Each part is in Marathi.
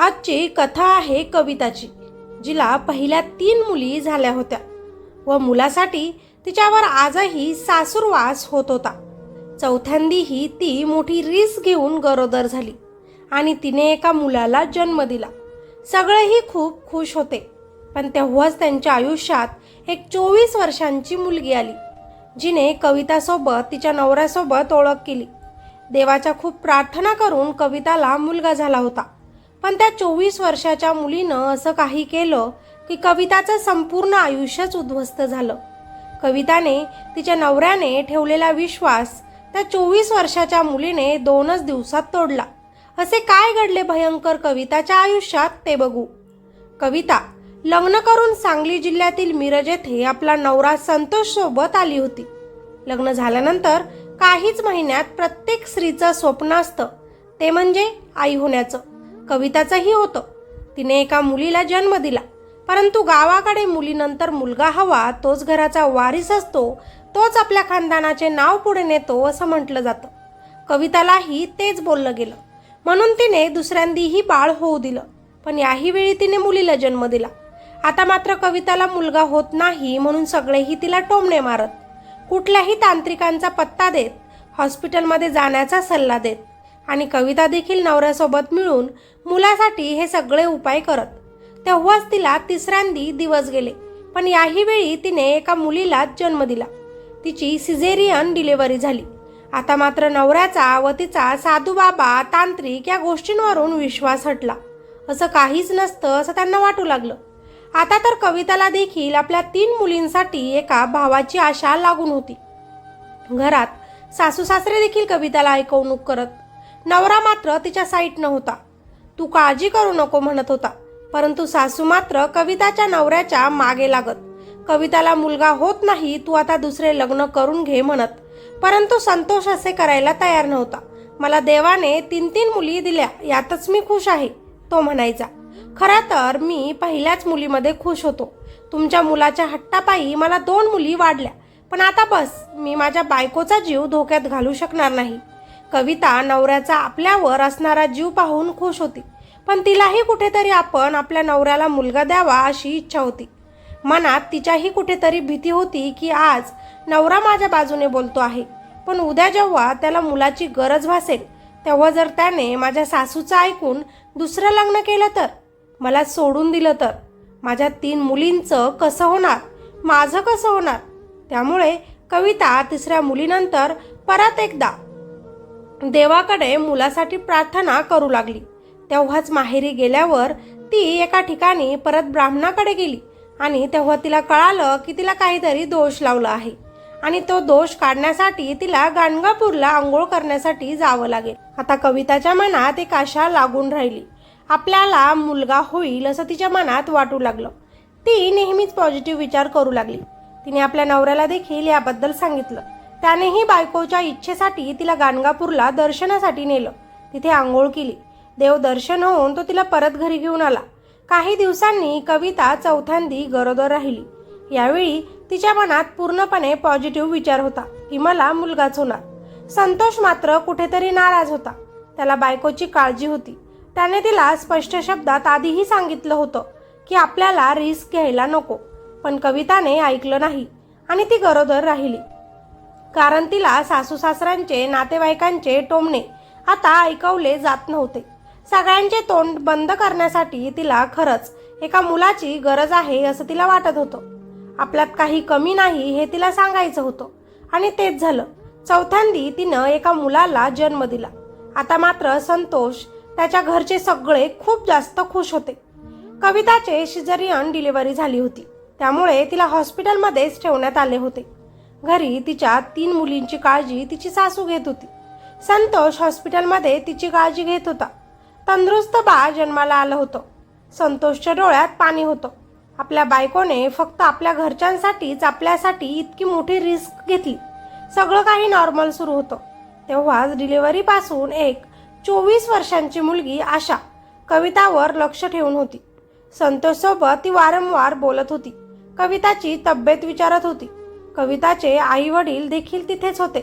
आजची कथा आहे कविताची जिला पहिल्या तीन मुली झाल्या होत्या व मुलासाठी तिच्यावर आजही सासूरवास होत होता. चौथ्यांदीही ती मोठी रीस घेऊन गरोदर झाली आणि तिने एका मुलाला जन्म दिला. सगळेही खूप खुश होते पण तेव्हाच त्यांच्या आयुष्यात एक चोवीस वर्षांची मुलगी आली जिने कवितासोबत तिच्या नवऱ्यासोबत ओळख केली. देवाच्या खूप प्रार्थना करून कविताला मुलगा झाला होता. पण त्या चोवीस वर्षाच्या मुलीनं असं काही केलं की कविताचं संपूर्ण आयुष्यच उद्ध्वस्त झालं. कविताने तिच्या नवऱ्याने ठेवलेला विश्वास त्या चोवीस वर्षाच्या मुलीने दोनच दिवसात तोडला. असे काय घडले भयंकर कविताच्या आयुष्यात ते बघू. कविता लग्न करून सांगली जिल्ह्यातील मिरज येथे आपला नवरा संतोष सोबत आली होती. लग्न झाल्यानंतर काहीच महिन्यात प्रत्येक स्त्रीचं स्वप्न असतं. ते म्हणजे आई होण्याचं. कविताचंही होतं. तिने एका मुलीला जन्म दिला. परंतु गावाकडे मुलीनंतर मुलगा हवा तोच घराचा वारीस असतो तोच आपल्या खानदानाचे नाव पुढे नेतो असं म्हटलं जातं. कवितालाही तेच बोललं गेलं. म्हणून तिने दुसऱ्यांदीही बाळ होऊ दिलं. पण याही वेळी तिने मुलीला जन्म दिला. आता मात्र कविताला मुलगा होत नाही म्हणून सगळेही तिला टोमणे मारत. कुठल्याही तांत्रिकांचा पत्ता देत हॉस्पिटलमध्ये जाण्याचा सल्ला देत. आणि कविता देखील नवऱ्यासोबत मिळून मुलासाठी हे सगळे उपाय करत. तेव्हाच तिला तिसऱ्यांदी दिवस गेले पण याही वेळी तिने एका मुलीला जन्म दिला. तिची सिझेरियन डिलिव्हरी झाली. आता मात्र नवऱ्याचा व तिचा साधूबाबा तांत्रिक या गोष्टींवरून विश्वास हटला. असं काहीच नसतं असं त्यांना वाटू लागलं. आता तर कविताला देखील आपल्या तीन मुलींसाठी एका भावाची आशा लागून होती. घरात सासू सासरे देखील कविताला ऐकवणूक करत नवरा मात्र तिच्या साईट नव्हता. तू काळजी करू नको म्हणत होता. परंतु सासू मात्र कविताच्या नवऱ्याच्या मागे लागत. कविताला मुलगा होत नाही तू आता दुसरे लग्न करून घे म्हणत. परंतु संतोष असे करायला तयार नव्हता. मला देवाने तीन तीन मुली दिल्या यातच मी खुश आहे तो म्हणायचा. खरा तर मी पहिल्याच मुलीमध्ये खुश होतो. तुमच्या मुलाच्या हट्टापायी मला दोन मुली वाढल्या. पण आता बस मी माझ्या बायकोचा जीव धोक्यात घालू शकणार नाही. कविता नवऱ्याचा आपल्यावर असणारा जीव पाहून खुश होती. पण तिलाही कुठेतरी आपण आपल्या नवऱ्याला मुलगा द्यावा अशी इच्छा होती. मनात तिच्याही कुठेतरी भीती होती की आज नवरा माझ्या बाजूने बोलतो आहे. पण उद्या जेव्हा त्याला मुलाची गरज भासेल तेव्हा जर त्याने माझ्या सासूचं ऐकून दुसरं लग्न केलं तर? मला सोडून दिलं तर? माझ्या तीन मुलींचं कसं होणार? माझं कसं होणार? त्यामुळे कविता तिसऱ्या मुलीनंतर परत एकदा देवाकडे मुलासाठी प्रार्थना करू लागली. तेव्हाच माहेरी गेल्यावर ती एका ठिकाणी परत ब्राह्मणाकडे गेली आणि तेव्हा तिला कळालं की तिला काहीतरी दोष लावला आहे आणि तो दोष काढण्यासाठी तिला गाणगापूरला आंघोळ करण्यासाठी जावं लागेल. आता कविताच्या मनात एक आशा लागून राहिली. आपल्याला मुलगा होईल असं तिच्या मनात वाटू लागलं. ती नेहमीच पॉझिटिव्ह विचार करू लागली. तिने आपल्या नवऱ्याला देखील याबद्दल सांगितलं. त्यानेही बायकोच्या इच्छेसाठी तिला गाणगापूरला दर्शनासाठी नेलं. तिथे आंघोळ केली. देव दर्शन होऊन तो तिला परत घरी घेऊन आला. काही दिवसांनी कविता चौथ्यांदी गरोदर राहिली. यावेळी तिच्या मनात पूर्णपणे पॉझिटिव्ह विचार होता की मला मुलगाच होणार. संतोष मात्र कुठेतरी नाराज होता. त्याला बायकोची काळजी होती. त्याने तिला स्पष्ट शब्दात आधीही सांगितलं होतं की आपल्याला रिस्क घ्यायला नको. पण कविताने ऐकलं नाही आणि ती गरोदर राहिली. कारण तिला सासू सासऱ्यांचे नातेवाईकांचे टोमणे आता ऐकवले जात नव्हते. सगळ्यांचे तोंड बंद करण्यासाठी तिला खरंच एका मुलाची गरज आहे असं तिला वाटत होतं. आपल्यात काही कमी नाही हे तिला सांगायचं होतं. आणि तेच झालं. चौथ्यांदी तिनं एका मुलाला जन्म दिला. आता मात्र संतोष त्याच्या घरचे सगळे खूप जास्त खुश होते. कविताचे शिजरियन डिलिव्हरी झाली होती. त्यामुळे तिला हॉस्पिटलमध्येच ठेवण्यात आले होते. घरी तिच्या तीन मुलींची काळजी तिची सासू घेत होती. संतोष हॉस्पिटलमध्ये तिची काळजी घेत होता. तंदुरुस्त बाळ जन्माला आलं होतं. संतोषच्या डोळ्यात पाणी होतं. आपल्या बायकोने फक्त आपल्या घरच्यांसाठीच आपल्यासाठी इतकी मोठी रिस्क घेतली. सगळं काही नॉर्मल सुरू होतं. तेव्हाच डिलिव्हरीपासून एक चोवीस वर्षांची मुलगी आशा कवितावर लक्ष ठेवून होती. संतोषसोबत ती वारंवार बोलत होती. कविताची तब्येत विचारत होती. कविताचे आई वडील देखील तिथेच होते.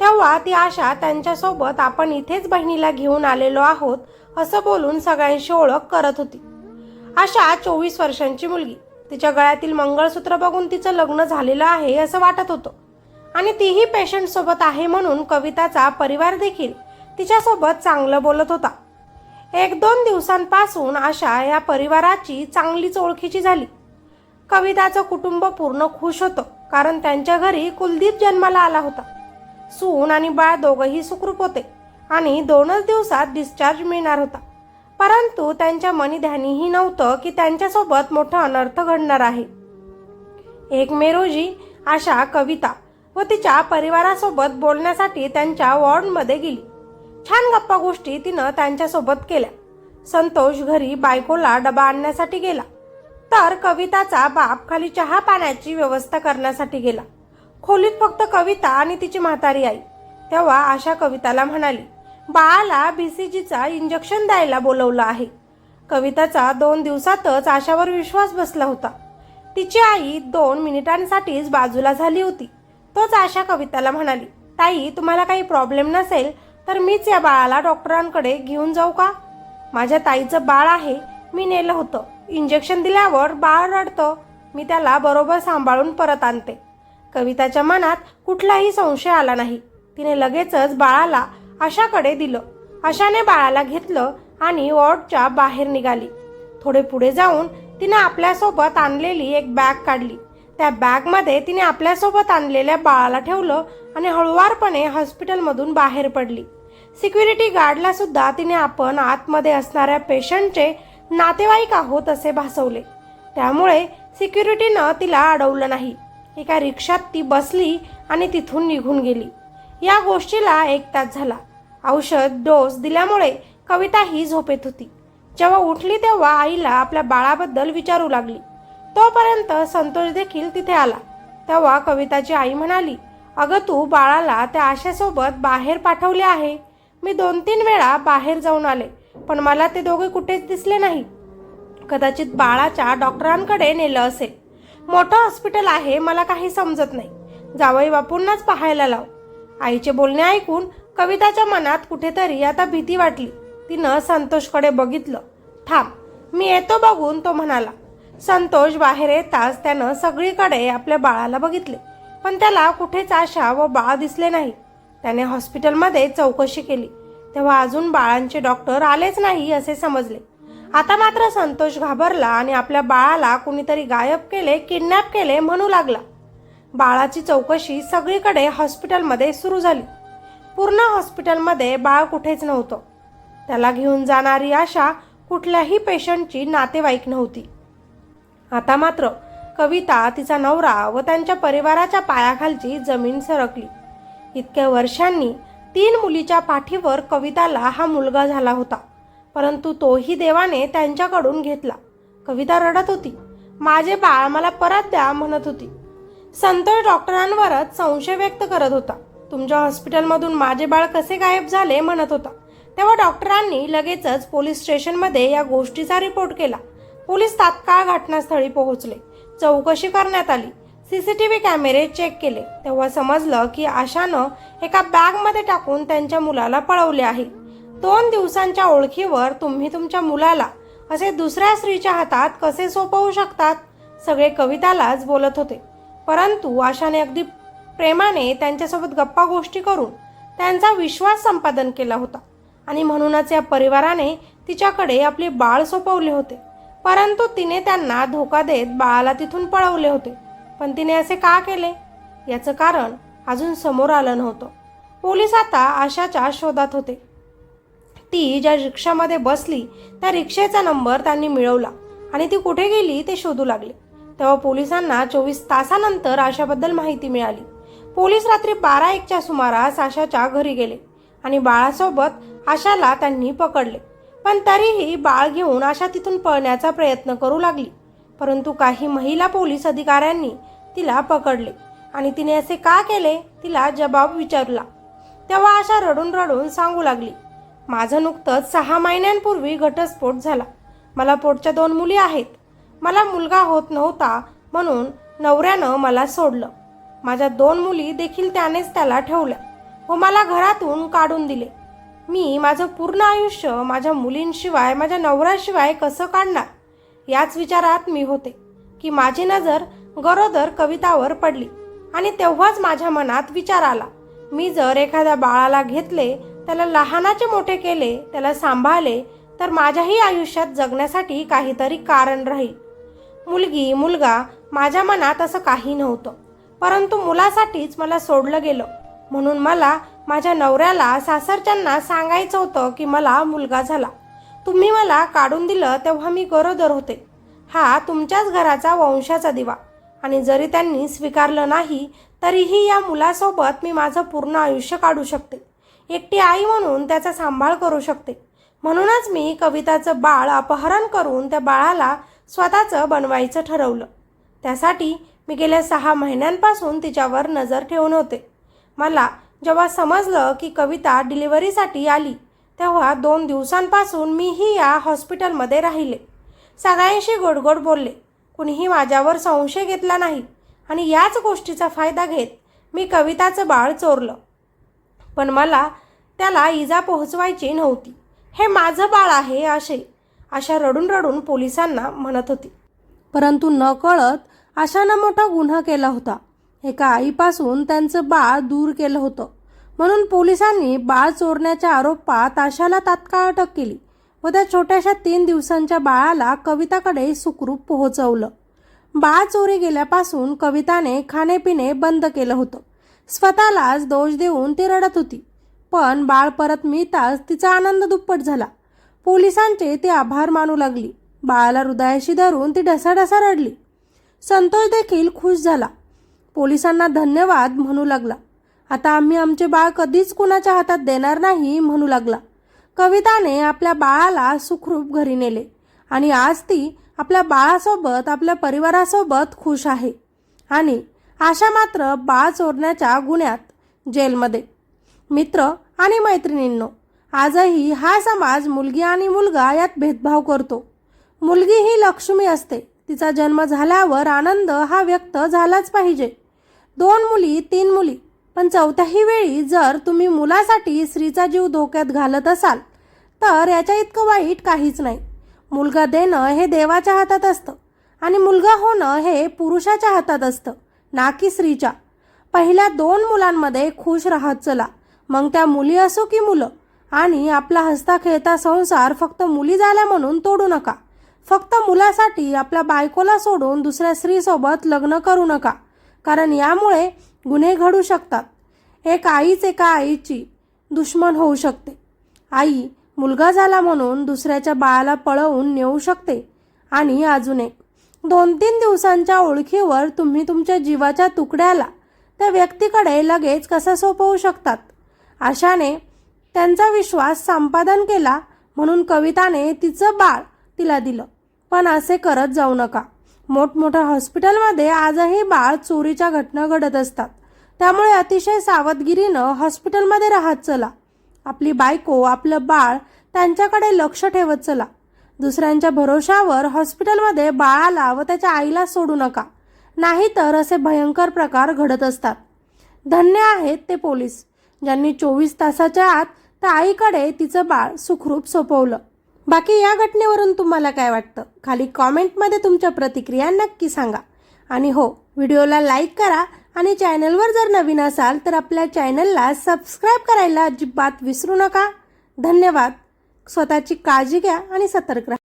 तेव्हा ती आशा त्यांच्यासोबत आपण इथेच बहिणीला घेऊन आलेलो आहोत असं बोलून सगळ्यांशी ओळख करत होती. आशा चोवीस वर्षांची मुलगी. तिच्या गळ्यातील मंगळसूत्र बघून तिचं लग्न झालेलं आहे असं वाटत होतं. आणि तीही पेशंटसोबत आहे म्हणून कविताचा परिवार देखील तिच्यासोबत चांगलं बोलत होता. एक दोन दिवसांपासून आशा या परिवाराची चांगलीच ओळखीची झाली. कविताचं कुटुंब पूर्ण खुश होतं. कारण त्यांच्या घरी कुलदीप जन्माला आला होता. सून आणि बाळ दोघंही सुखरूप होते आणि दोनच दिवसात डिस्चार्ज मिळणार होता. परंतु त्यांच्या मनी ध्यानीही नव्हतं की त्यांच्यासोबत मोठा अनर्थ घडणार आहे. एक मे रोजी आशा कविता व तिच्या परिवारासोबत बोलण्यासाठी त्यांच्या वॉर्डमध्ये गेली. छान गप्पा गोष्टी तिनं त्यांच्यासोबत केल्या. संतोष घरी बायकोला डबा आणण्यासाठी गेला. तर कविताचा बाप खाली चहा पाण्याची व्यवस्था करण्यासाठी गेला. खोलीत फक्त कविता आणि तिची म्हातारी आई. तेव्हा आशा कविताला म्हणाली बाळाला बीसीजीचा इंजेक्शन द्यायला बोलवलं आहे. कविताचा दोन दिवसातच आशावर विश्वास बसला होता. तिची आई दोन मिनिटांसाठीच बाजूला झाली होती. तोच आशा कविताला म्हणाली ताई तुम्हाला काही प्रॉब्लेम नसेल तर मीच या बाळाला डॉक्टरांकडे घेऊन जाऊ का? माझ्या ताईचं बाळ आहे मी नेलं होतं. इंजेक्शन दिल्यावर बाळ रडतं. मी त्याला बरोबर सांभाळून परत आणते. कविताच्या मनात कुठलाही संशय आला नाही. तिने लगेचच बाळाला आशाकडे दिलं. आशाने बाळाला घेतलं आणि वॉर्डच्या बाहेर निघाली. थोडे पुढे जाऊन तिने आपल्यासोबत आणलेली एक बॅग काढली. त्या बॅगमध्ये तिने आपल्यासोबत आणलेल्या बाळाला ठेवलं आणि हळुवारपणे हॉस्पिटलमधून बाहेर पडली. सिक्युरिटी गार्डला सुद्धा तिने आपण आतमध्ये असणाऱ्या पेशंटचे नातेवाईक आहोत असे भासवले. त्यामुळे सिक्युरिटीनं तिला अडवलं नाही. एका रिक्षात ती बसली आणि तिथून निघून गेली. या गोष्टीला एक तास झाला. औषध डोस दिल्यामुळे कविता ही झोपेत होती. जेव्हा उठली तेव्हा आईला आपल्या बाळाबद्दल विचारू लागली. तोपर्यंत संतोष देखील तिथे आला. तेव्हा कविताची आई म्हणाली अगं तू बाळाला त्या आशासोबत बाहेर पाठवले आहे. मी दोन तीन वेळा बाहेर जाऊन आले. पण मला ते दोघे कुठेच दिसले नाही. कदाचित बाळाच्या डॉक्टरांकडे नेलं असेल. मोठं हॉस्पिटल आहे मला काही समजत नाही. जावई बापूंनाच पाहायला लाव. आईचे बोलणे ऐकून कविताच्या मनात कुठेतरी आता भीती वाटली. तिनं संतोषकडे बघितलं. थांब मी येतो बघून तो म्हणाला. संतोष बाहेर येताच त्यानं सगळीकडे आपल्या बाळाला बघितले. पण त्याला कुठेच आशा व बाळ दिसले नाही. त्याने हॉस्पिटलमध्ये चौकशी केली. तेव्हा अजून बाळांचे डॉक्टर आलेच नाही असे समजले. आता मात्र संतोष घाबरला आणि आपल्या बाळाला कुणीतरी गायब केले किडनॅप केले म्हणू लागला. बाळाची चौकशी सगळीकडे हॉस्पिटलमध्ये सुरू झाली. पूर्ण हॉस्पिटलमध्ये बाळ कुठेच नव्हतं. त्याला घेऊन जाणारी आशा कुठल्याही पेशंटची नातेवाईक नव्हती. आता मात्र कविता तिचा नवरा व त्यांच्या परिवाराच्या पायाखालची जमीन सरकली. इतक्या वर्षांनी तीन मुलीच्या पाठीवर कविताला हा मुलगा झाला होता. परंतु तोही देवाने त्यांच्याकडून घेतला. कविता रडत होती. माझे बाळ मला परत द्या म्हणत होती. संतोष डॉक्टरांवरच संशय व्यक्त करत होता. तुमच्या हॉस्पिटलमधून माझे बाळ कसे गायब झाले म्हणत होता. तेव्हा डॉक्टरांनी लगेचच पोलीस स्टेशनमध्ये या गोष्टीचा रिपोर्ट केला. पोलीस तात्काळ घटनास्थळी पोहोचले. चौकशी करण्यात आली. सीसीटीव्ही कॅमेरे चेक केले. तेव्हा समजलं की आशानं एका बॅगमध्ये टाकून त्यांच्या मुलाला पळवले आहे. दोन दिवसांच्या ओळखीवर तुम्ही तुमच्या मुलाला असे दुसऱ्या स्त्रीच्या हातात कसे सोपवू शकतात? सगळे कवितालाच बोलत होते. परंतु आशाने अगदी प्रेमाने त्यांच्यासोबत गप्पा गोष्टी करून त्यांचा विश्वास संपादन केला होता. आणि म्हणूनच या परिवाराने तिच्याकडे आपले बाळ सोपवले होते. परंतु तिने त्यांना धोका देत बाळाला तिथून पळवले होते. पण तिने असे का केले? याचं कारण अजून समोर आलं नव्हतं. पोलीस आता आशाच्या शोधात होते. ती ज्या रिक्षामध्ये बसली त्या रिक्षेचा नंबर त्यांनी मिळवला आणि ती कुठे गेली ते शोधू लागले. तेव्हा पोलिसांना चोवीस तासानंतर आशाबद्दल माहिती मिळाली. पोलीस रात्री बारा एकच्या सुमारास आशाच्या घरी गेले आणि बाळासोबत आशाला त्यांनी पकडले. पण तरीही बाळ घेऊन आशा तिथून पळण्याचा प्रयत्न करू लागली. परंतु काही महिला पोलीस अधिकाऱ्यांनी तिला पकडले. आणि तिने असे का केले? तिला जबाब विचारला. तेव्हा आशा रडून रडून सांगू लागली माझं नुकतंच सहा महिन्यांपूर्वी घटस्फोट झाला. मला पोटच्या दोन मुली आहेत. मला मुलगा होत नव्हता म्हणून नवऱ्यानं मला सोडलं. माझ्या दोन मुली देखील त्यानेच त्याला ठेवल्या व मला घरातून काढून दिले. मी माझं पूर्ण आयुष्य माझ्या मुलींशिवाय माझ्या नवऱ्याशिवाय कसं काढणार? याच विचारात मी होते की माझी नजर गरोदर कवितावर पडली आणि तेव्हाच माझ्या मनात विचार आला. मी जर एखाद्या बाळाला घेतले त्याला लहानाचे मोठे केले त्याला सांभाळले तर माझ्याही आयुष्यात जगण्यासाठी काहीतरी कारण राहील. मुलगी मुलगा माझ्या मनात असं काही नव्हतं परंतु मुलासाठीच मला सोडलं गेलं. म्हणून मला माझ्या नवऱ्याला सासरच्यांना सांगायचं होतं की मला मुलगा झाला. तुम्ही मला काढून दिलं तेव्हा मी गरोदर होते. हा तुमच्याच घराचा वंशाचा दिवा. आणि जरी त्यांनी स्वीकारलं नाही तरीही या मुलासोबत मी माझं पूर्ण आयुष्य काढू शकते. एकटी आई म्हणून त्याचा सांभाळ करू शकते. म्हणूनच मी कविताचं बाळ अपहरण करून त्या बाळाला स्वतःचं बनवायचं ठरवलं. त्यासाठी मी गेल्या सहा महिन्यांपासून तिच्यावर नजर ठेवून होते. मला जेव्हा समजलं की कविता डिलिव्हरीसाठी आली तेव्हा दोन दिवसांपासून मीही या हॉस्पिटलमध्ये राहिले. सगळ्यांशी गोडगोड बोलले. कुणीही माझ्यावर संशय घेतला नाही आणि याच गोष्टीचा फायदा घेत मी कविताचं बाळ चोरलं. पण मला त्याला इजा पोहोचवायची नव्हती. हे माझं बाळ आहे असे अशा रडून रडून पोलिसांना म्हणत होती. परंतु नकळत अशानं मोठा गुन्हा केला होता. एका आईपासून त्यांचं बाळ दूर केलं होतं. म्हणून पोलिसांनी बाळ चोरण्याच्या आरोपात आशाला तात्काळ अटक केली. व त्या छोट्याशा तीन दिवसांच्या बाळाला कविताकडे सुखरूप पोहोचवलं. बाळ चोरी गेल्यापासून कविताने खाणेपिणे बंद केलं होतं. स्वतःलाच दोष देऊन ती रडत होती. पण बाळ परत मिळताच तिचा आनंद दुप्पट झाला. पोलिसांचे ती आभार मानू लागली. बाळाला हृदयाशी धरून ती ढसाढसा रडली. संतोष देखील खुश झाला. पोलिसांना धन्यवाद म्हणू लागला. आता आम्ही आमचे बाळ कधीच कुणाच्या हातात देणार नाही म्हणू लागला. कविताने आपल्या बाळाला सुखरूप घरी नेले. आणि आज ती आपल्या बाळासोबत आपल्या परिवारासोबत खुश आहे. आणि आशा मात्र बाळ चोरण्याच्या गुन्ह्यात जेलमध्ये. मित्र आणि मैत्रिणींनो आजही हा समाज मुलगी आणि मुलगा यात भेदभाव करतो. मुलगी ही लक्ष्मी असते. तिचा जन्म झाल्यावर आनंद हा व्यक्त झालाच पाहिजे. दोन मुली तीन मुली पण चौथ्याही वेळी जर तुम्ही मुलासाठी स्त्रीचा जीव धोक्यात घालत असाल तर याच्या इतकं वाईट काहीच नाही. मुलगा देणं हे देवाच्या हातात असतं आणि मुलगा होणं हे पुरुषाच्या हातात असतं ना की स्त्रीच्या. पहिल्या दोन मुलांमध्ये खुश राहत चला. मग त्या मुली असो की मुलं. आणि आपला हसता खेळता संसार फक्त मुली झाल्या म्हणून तोडू नका. फक्त मुलासाठी आपल्या बायकोला सोडून दुसऱ्या स्त्रीसोबत लग्न करू नका. कारण यामुळे गुन्हे घडू शकतात. एक आईच एका आईची दुश्मन होऊ शकते. आई मुलगा झाला म्हणून दुसऱ्याच्या बाळाला पळवून नेऊ शकते. आणि अजून एक दोन तीन दिवसांच्या ओळखीवर तुम्ही तुमच्या जीवाच्या तुकड्याला त्या व्यक्तीकडे लगेच कसा सोपवू शकतात? आशाने त्यांचा विश्वास संपादन केला म्हणून कविताने तिचं बाळ तिला दिलं. पण असे करत जाऊ नका. मोठमोठ्या हॉस्पिटलमध्ये आजही बाळ चोरीच्या घटना घडत असतात. त्यामुळे अतिशय सावधगिरीनं हॉस्पिटलमध्ये राहत चला. आपली बायको आपलं बाळ त्यांच्याकडे लक्ष ठेवत चला. दुसऱ्यांच्या भरोशावर हॉस्पिटलमध्ये बाळाला व त्याच्या आईला सोडू नका. नाहीतर असे भयंकर प्रकार घडत असतात. धन्य आहेत ते पोलीस. ज्यांनी चोवीस तासाच्या आत त्या आईकडे तिचं बाळ सुखरूप सोपवलं. बाकी या घटनेवरून तुम्हाला काय वाटतं? खाली कॉमेंटमध्ये तुमच्या प्रतिक्रिया नक्की सांगा. आणि हो व्हिडिओला लाईक करा आणि चॅनलवर जर नवीन असाल तर आपल्या चॅनलला सबस्क्राईब करायला अजिबात विसरू नका. धन्यवाद. स्वतःची काळजी घ्या आणि सतर्क राहा.